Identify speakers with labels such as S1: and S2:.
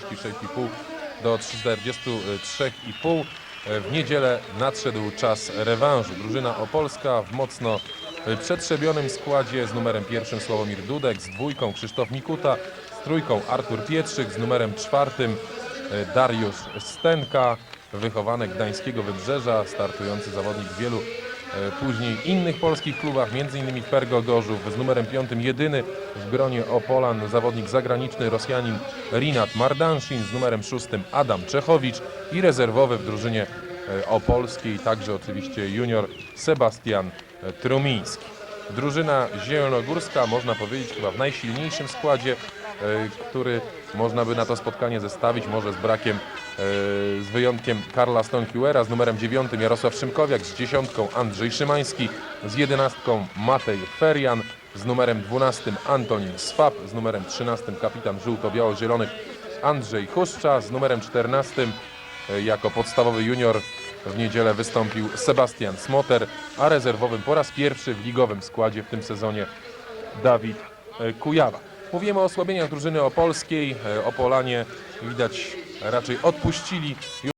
S1: 46,5 do 43,5. W niedzielę nadszedł czas rewanżu. Drużyna opolska w mocno przetrzebionym składzie z numerem pierwszym Sławomir Dudek, z dwójką Krzysztof Mikuta, z trójką Artur Pietrzyk, z numerem czwartym e, Dariusz Stenka, wychowanek Gdańskiego Wybrzeża, startujący zawodnik wielu później innych polskich klubach, m.in. w Pergo Gorzów, z numerem piątym jedyny w gronie Opolan, zawodnik zagraniczny Rosjanin Rinat Mardanszin, z numerem szóstym Adam Czechowicz i rezerwowy w drużynie e, opolskiej, także oczywiście junior Sebastian e, Trumiński. Drużyna zielonogórska, można powiedzieć, chyba w najsilniejszym składzie, e, który można by na to spotkanie zestawić, może z brakiem, e, z wyjątkiem Karla Stonkiuera, z numerem 9 Jarosław Szymkowiak, z dziesiątką Andrzej Szymański, z jedenastką Matej Ferian, z numerem 12 Antonin Swab, z numerem 13 kapitan żółto-biało-zielonych Andrzej Huszcza, z numerem 14 e, jako podstawowy junior w niedzielę wystąpił Sebastian Smoter, a rezerwowym po raz pierwszy w ligowym składzie w tym sezonie Dawid e, Kujawa. Mówimy o osłabieniach drużyny opolskiej. E, Opolanie widać raczej odpuścili.